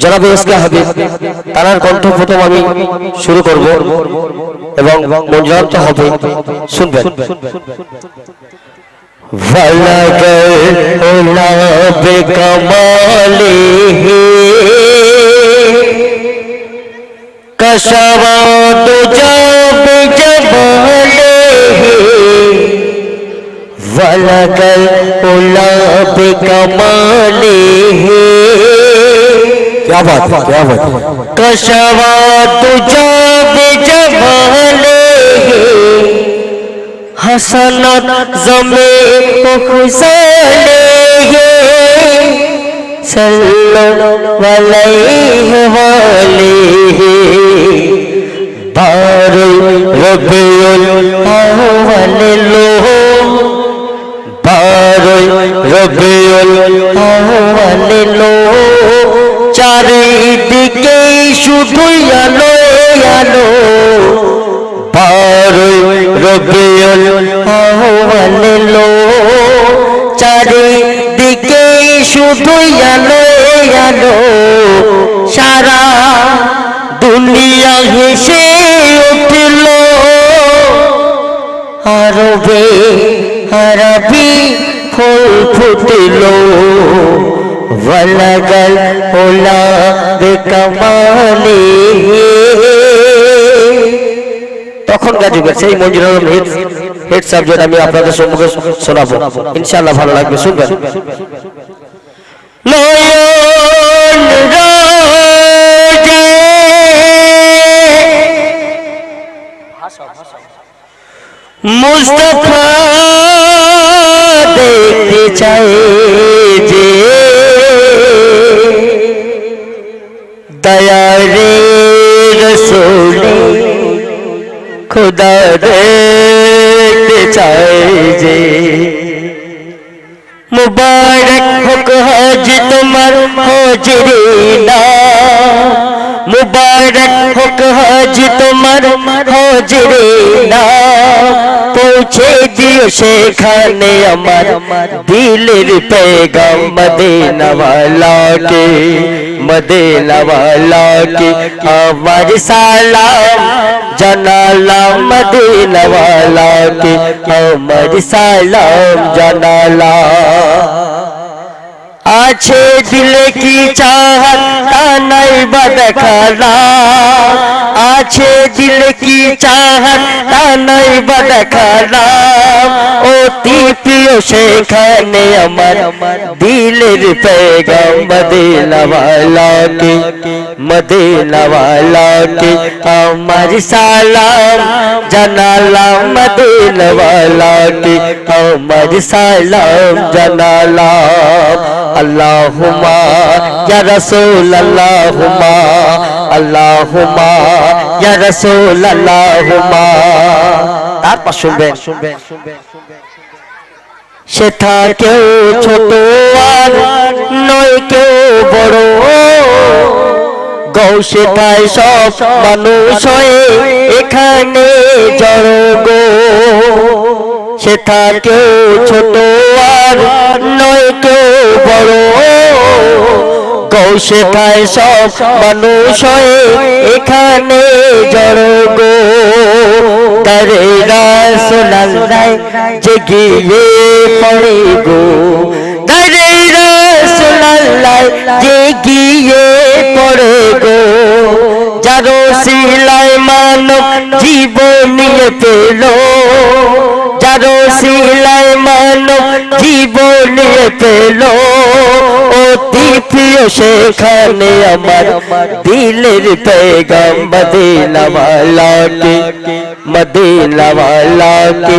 জনাব ইসকা হাবিব তারার কণ্ঠ প্রথম আমি শুরু করব এবং মঞ্জুরান্ত হবে, শুনবেন। ভালা কমালে কশবা যাব জবালে کیا بات کیا بات کشوا تجا بجمال حسنت زمین پخزانے صلو علیہ وآلہ۔ بار ربی الاول لو بار ربی লো চারিদিকে শুধু আলো আলো। সারা দুনিয়া হেসে উঠল। আরবে আরবি ফুল ফুটিল। ওয়ালাগাল ওলা বেকামালে। তখন গাজুগের সেই মঞ্জুর হিট সাবজেক্ট আমি আপনাদের সম্মুখে শোনাবো। ইনশাআল্লাহ ভালো লাগবে শুনবেন। মুস্তফা দেখতে চাই যে দয়ারে রসুলে খুদা দেখতে চাই যে মুবারক হোক হজ তোমার হজরে না মুবারক হোক হজ তোমার হজরে না পৌঁছে দিও সেখানে আমার দিলের পেগাম মদিনাওয়ালাকে মদিনাওয়ালাকে আমার সালাম জানালাম মদিনাওয়ালাকে আমার সালাম জানালাম আছে দিলে কি চাহত তা নাই বা দেখালা আছে দিলে কি চাহত তা নাই বা দেখালা অতি প্রিয় সেখানে আমার দিলের পেগাম মদিনাওয়ালাকে মদিনাওয়ালাকে আমার সালাম জানালাম মদিনাওয়ালাকে আমার সালাম জানালাম আল্লাহুমা তারপর শুনবেন। কেউ ছোট আর নয়, কেউ বড়। সব মানুষ হয়ে এখানে জড় গো। কেউ ছোট তাই সব মানুষ এখানে জড় গো। তারে রাসুলাল্লাহ যে গিয়ে পড়ে গো। যারো সিলাই মানব জীবন পেল যারো সিলাই মানব জীবন পেল অতি প্রিয় সেখানে আমার দিলের পেগাম মদিনাওয়ালাকে মদিনাওয়ালাকে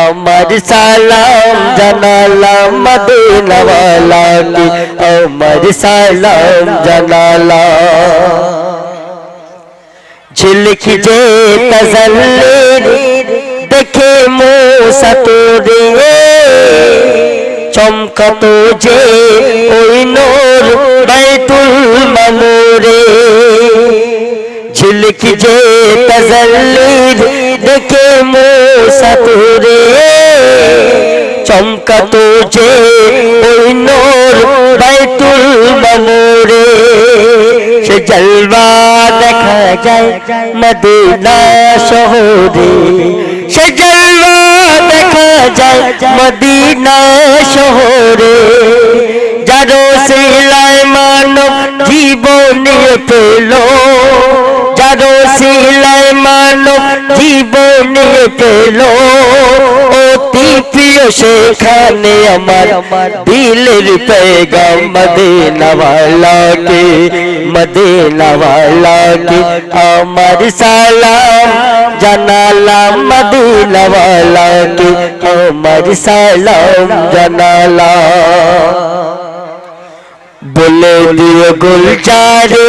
আমার সালাম জানালাম, মদিনাওয়ালাকে আমার সালাম জানালাম। ঝিলকি যে দেখে মোসা তোরে চমকাত যে ওই নোর বাইতুল মামুরে ঝিলকি যে তজল্লির দেখে মোসা তোরে চমকাতো যে ওই নোর বাইতুল মামুরে সে জলবা যায় মদিনা শহরে। সে জলবা দেখা যায় মদিনা শহরে। যারো সিলায় মানব জীবনে পেল। যারো সিলায় মানব জীবনে পেল। অতি প্রিয় সেখানে আমার দিলের পেগাম মদিনাওয়ালাকে মদিনাওয়ালাকে আমার সালাম জানালাম, মদিনাওয়ালাকে আমার সালাম জানালাম। বলে দিও গুলজারে।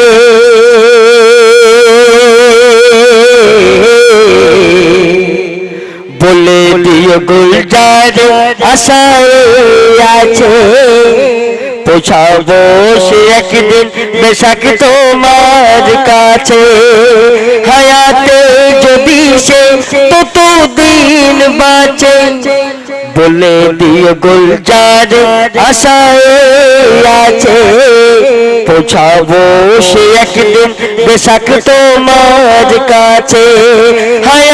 বলে দিও গুলজারে আশায় আছে। পৌঁছাবো সে একদিন বেশাক তোমার কাছে। হায়াতে যদি সে তত দিন বাঁচে। বলে দিও গুলজার আশায় আছে। পৌঁছাবো সে একদিন বেশাক তোমার কাছে। হায়াতে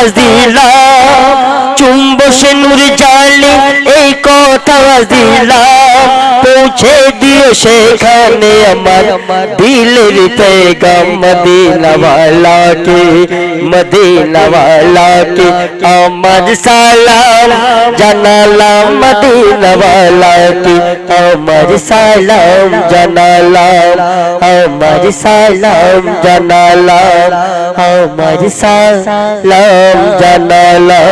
কথা দিলাম। চুম্ব সে নূর জালি এই কথা দিলাম। পৌঁছে সেখানে আমার দিলের পেগাম মদিনাওয়ালাকে মদিনাওয়ালাকে আমার সালাম জানালাম, মদিনাওয়ালাকে আমার সালাম জানালাম, আমার সালাম জানালাম, আমার সালাম জানালাম।